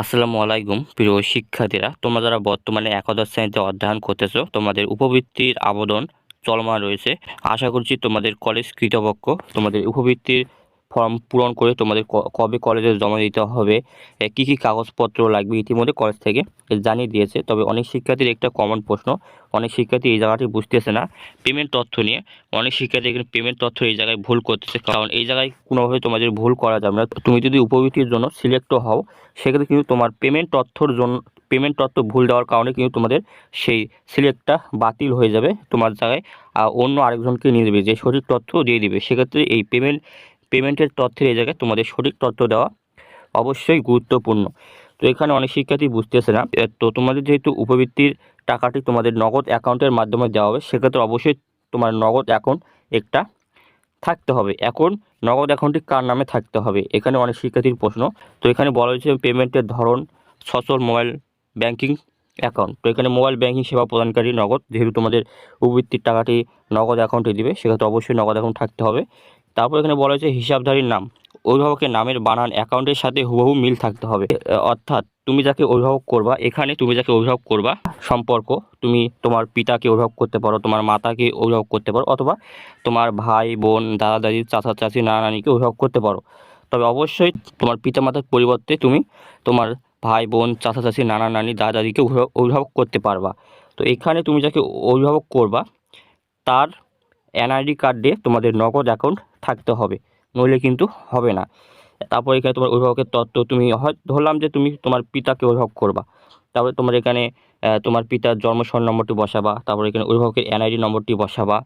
আসসালামু আলাইকুম, প্রিয় শিক্ষার্থীরা। তোমরা যারা বর্তমানে একাদশ শ্রেণীতে অধ্যয়ন করতেছো, তোমাদের উপবৃত্তির আবেদন চলমান রয়েছে। আশা করছি তোমাদের কলেজ কৃতপক্ষ তোমাদের উপবৃত্তির ফর্ম পূরণ করে তোমাদের কবে কলেজে জমা দিতে হবে কী কী কাগজপত্র লাগবে ইতিমধ্যে কলেজ থেকে জানিয়ে দিয়েছে। তবে অনেক শিক্ষার্থীর একটা কমন প্রশ্ন, অনেক শিক্ষার্থী এই জায়গাটি বুঝতেছে না পেমেন্ট তথ্য নিয়ে। অনেক শিক্ষার্থী এখানে পেমেন্ট তথ্য এই জায়গায় ভুল করতেছে, কারণ এই জায়গায় কোনোভাবে তোমাদের ভুল করা যাবে না। তুমি যদি উপবৃত্তির জন্য সিলেক্ট হও, সেক্ষেত্রে কিন্তু তোমার পেমেন্ট তথ্যর জন্য পেমেন্ট তথ্য ভুল দেওয়ার কারণে কিন্তু তোমাদের সেই সিলেক্টটা বাতিল হয়ে যাবে তোমার জায়গায়। অন্য আরেকজনকে নিয়ে দেবে যে সঠিক তথ্য দিয়ে দিবে। সেক্ষেত্রে এই পেমেন্ট পেমেন্টের তথ্যের এই জায়গায় তোমাদের সঠিক তথ্য দেওয়া অবশ্যই গুরুত্বপূর্ণ। তো এখানে অনেক শিক্ষার্থী বুঝতেছে না। তো তোমাদের যেহেতু উপবৃত্তির টাকাটি তোমাদের নগদ অ্যাকাউন্টের মাধ্যমে দেওয়া হবে, সেক্ষেত্রে অবশ্যই তোমার নগদ অ্যাকাউন্ট একটা থাকতে হবে। এখন নগদ অ্যাকাউন্টটি কার নামে থাকতে হবে, এখানে অনেক শিক্ষার্থীর প্রশ্ন। তো এখানে বলা হয়েছে পেমেন্টের ধরন সচল মোবাইল ব্যাংকিং অ্যাকাউন্ট। তো এখানে মোবাইল ব্যাংকিং সেবা প্রদানকারী নগদ, যেহেতু তোমাদের উপবৃত্তির টাকাটি নগদ অ্যাকাউন্টে দিবে, সেক্ষেত্রে অবশ্যই নগদ অ্যাকাউন্ট থাকতে হবে। তারপর এখানে বলা হয়েছে হিসাবধারীর নাম। অভিভাবকের নামের বানান অ্যাকাউন্টের সাথে হুবহু মিল থাকতে হবে। অর্থাৎ তুমি যাকে অভিভাবক করবা, এখানে তুমি যাকে অভিভাবক করবা, সম্পর্ক, তুমি তোমার পিতাকে অভিভাবক করতে পারো, তোমার মাতাকে অভিভাবক করতে পারো, অথবা তোমার ভাই, বোন, দাদা, দাদি, চাচা, চাচি নানা নানিকে অভিভাবক করতে পারো। তবে অবশ্যই তোমার পিতামাতার পরিবর্তে তুমি তোমার ভাই, বোন, চাচা, চাচি নানা নানি দাদা দাদিকে অভিভাবক করতে পারবা। তো এখানে তুমি যাকে অভিভাবক করবা, তার এনআইডি কার্ড তোমাদের নগদ অ্যাকাউন্ট থাকতে হবে, নইলে কিন্তু হবে না। তারপর এখানে তোমার অভিভাবকের তত্ত্ব, তুমি হয়, ধরলাম যে তুমি তোমার পিতাকে অভিভাবক করবা। তারপরে তোমার এখানে তোমার পিতার জন্মসন নম্বরটি বসাবা, তারপর এখানে অভিভাবকের এনআইডি নম্বরটি বসাবা,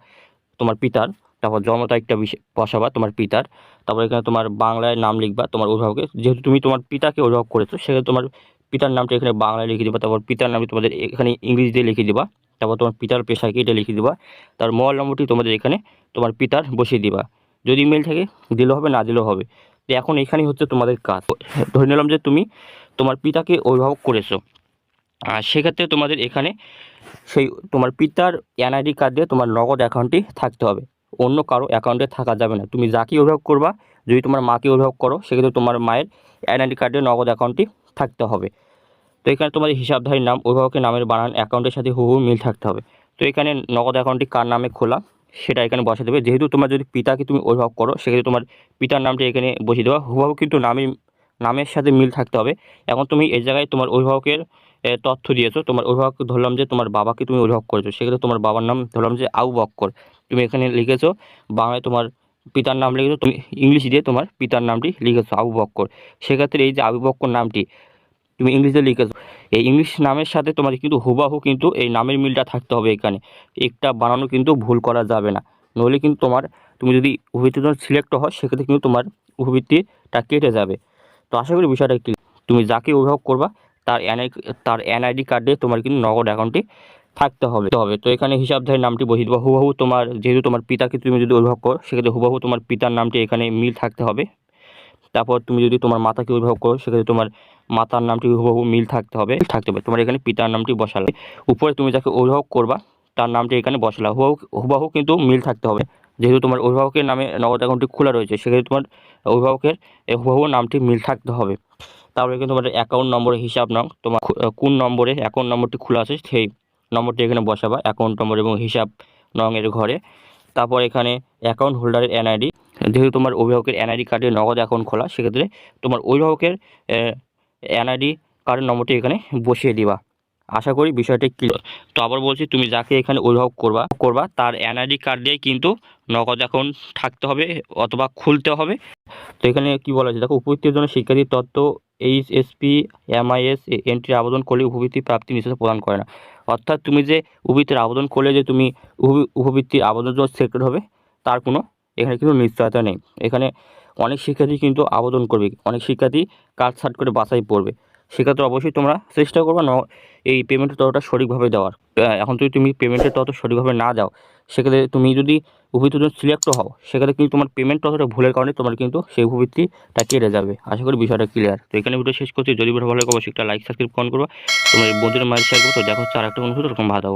তোমার পিতার, তারপর জন্ম তারিখটা বসাবা তোমার পিতার, তারপর এখানে তোমার বাংলায় নাম লিখবা তোমার অভিভাবকের। যেহেতু তুমি তোমার পিতাকে অভিভাবক করেছ, সেক্ষেত্রে তোমার পিতার নামটা এখানে বাংলায় লিখে দিবা, তারপর পিতার নামটি তোমাদের এখানে ইংরেজিতে লিখে দিবা, তারপর তোমার পিতার পেশাকে এটা লিখে দিবা। তার মোবাইল নম্বরটি তোমাদের এখানে তোমার পিতার বসিয়ে দিবা। যদি ইমেল থাকে, দিলেও হবে, না দিলেও হবে। তো এখন এখানেই হচ্ছে তোমাদের কাজ। ধরে নিলাম যে তুমি তোমার পিতাকে অভিভাবক করেছ। আর সেক্ষেত্রে তোমাদের এখানে সেই তোমার পিতার এনআইডি কার্ড দিয়ে তোমার নগদ অ্যাকাউন্টটি থাকতে হবে। অন্য কারও অ্যাকাউন্টে থাকা যাবে না। তুমি যাকে অভিভাবক করবা, যদি তোমার মাকে অভিভাবক করো, সেক্ষেত্রে তোমার মায়ের এনআইডি কার্ডে নগদ অ্যাকাউন্টটি থাকতে হবে। তো এখানে তোমাদের হিসাবধারীর নাম, অভিভাবকের নামের বানান অ্যাকাউন্টের সাথে হুবহু মিল থাকতে হবে। তো এখানে নগদ অ্যাকাউন্টটি কার নামে খোলা? সেটা এখানে বসে দেবে যেহেতু তোমার যদি পিতাকে তুমি অভিভাবক করো, সেক্ষেত্রে তোমার পিতার নামটি এখানে বসিয়ে দেওয়া। হুবহু কিন্তু নামের নামের সাথে মিল থাকতে হবে। এখন তুমি এই জায়গায় তোমার অভিভাবকের তথ্য দিয়েছ। তোমার অভিভাবক ধরলাম যে তোমার বাবাকে তুমি অভিভাবক করেছ। সেক্ষেত্রে তোমার বাবার নাম ধরলাম যে আউ বক্কর। তুমি এখানে লিখেছো, বাংলায় তোমার পিতার নাম লিখেছো, তুমি ইংলিশ দিয়ে তোমার পিতার নামটি লিখেছো, আবু বক্কর। সেক্ষেত্রে এই যে আবু বক্কর নামটি, তুমি ইংলিশে লিখেছো। এই ইংলিশ নামের সাথে তোমার কিন্তু হুবাহু কিন্তু এই নামের মিলটা থাকতে হবে এখানে। একটা বানানো কিন্তু ভুল করা যাবে না। নইলে কিন্তু তোমার, তুমি যদি উপবৃত্তির জন্য সিলেক্ট হও, সেক্ষেত্রে কিন্তু তোমার উপবৃত্তিটা কেটে যাবে। তো আশা করি বিষয়টা কি তুমি যাকে অভিভাবক করবা, তার এনআই তার এনআইডি কার্ডে তোমার কিন্তু নগদ অ্যাকাউন্টটি থাকতে হবে। হবে। তো এখানে হিসাবধারী নামটি বসিয়ে দেবো হুবাহু তোমার, যেহেতু তোমার পিতাকে তুমি যদি অভিভাবক করো, সেক্ষেত্রে হুবাহু তোমার পিতার নামটি এখানে মিল থাকতে হবে। তারপর তুমি যদি তোমার মাতাকে অভিভাবক করো, সেক্ষেত্রে তোমার মাতার নামটি হুবহু মিল থাকতে হবে থাকতে হবে তোমার এখানে পিতার নামটি বসালে। উপরে তুমি যাকে অভিভাবক করবা, তার নামটি এখানে বসালা। হুবাহু হুবাহু কিন্তু মিল থাকতে হবে। যেহেতু তোমার অভিভাবকের নামে নগদ অ্যাকাউন্টটি খোলা রয়েছে, সেক্ষেত্রে তোমার অভিভাবকের হুবাহু নামটি মিল থাকতে হবে। তারপরে কিন্তু তোমার অ্যাকাউন্ট নম্বরের হিসাব নাও। তোমার কোন নম্বরে অ্যাকাউন্ট নম্বরটি খোলা আছে, সেই নম্বরটি এখানে বসাবা অ্যাকাউন্ট নম্বর এবং হিসাব নং এর ঘরে। তারপর এখানে অ্যাকাউন্ট হোল্ডারের এনআইডি যেহেতু তোমার অভিভাবকের এনআইডি কার্ডে নগদ অ্যাকাউন্ট খোলা, সেক্ষেত্রে তোমার অভিভাবকের এনআইডি কার্ডের নম্বরটি এখানে বসিয়ে দিবা। আশা করি বিষয়টি ক্লিয়ার তো আবার বলছি, তুমি যাকে এখানে অভিভাবক করবা করবা, তার এনআইডি কার্ড দিয়ে কিন্তু নগদ অ্যাকাউন্ট থাকতে হবে অথবা খুলতে হবে। তো এখানে কি বলা আছে দেখো, উপবৃত্তির জন্য শিক্ষার্থীর তথ্য এইচ এসপি এমআইএস এন্ট্রি আবেদন করলে উপবৃত্তি প্রাপ্তি নিশ্চিত প্রদান করে না। অর্থাৎ তুমি যে উপবৃত্তির আবেদন করলে যে তুমি উপ- উপবৃত্তির আবেদন সিলেক্টেড হবে, তার কোনো এখানে কিন্তু নিশ্চয়তা নেই। এখানে অনেক শিক্ষার্থী কিন্তু আবেদন করবে, অনেক শিক্ষার্থী কাজ ছাট করে বাছাই পড়বে। সেক্ষেত্রে অবশ্যই তোমরা চেষ্টা করবে ন এই পেমেন্টের ততটা সঠিকভাবে দেওয়ার। এখন যদি তুমি পেমেন্টের তত সঠিকভাবে না দাও, সেক্ষেত্রে তুমি যদি উপবৃত্তির সিলেক্ট হও, সেক্ষেত্রে কিন্তু তোমার পেমেন্ট ততটা ভুলের কারণে তোমার কিন্তু সেই উপবৃত্তিটা কেটে যাবে। আশা করি বিষয়টা ক্লিয়ার তো এখানে ভিডিও শেষ করছি। যদি ভিডিও ভালো লাগে, অবশ্যই একটা লাইক সাবস্ক্রাইব কন করব। তোমার বন্ধুদের মায়ের শেয়ার করব। তো দেখো আর একটা ওরকম ভালো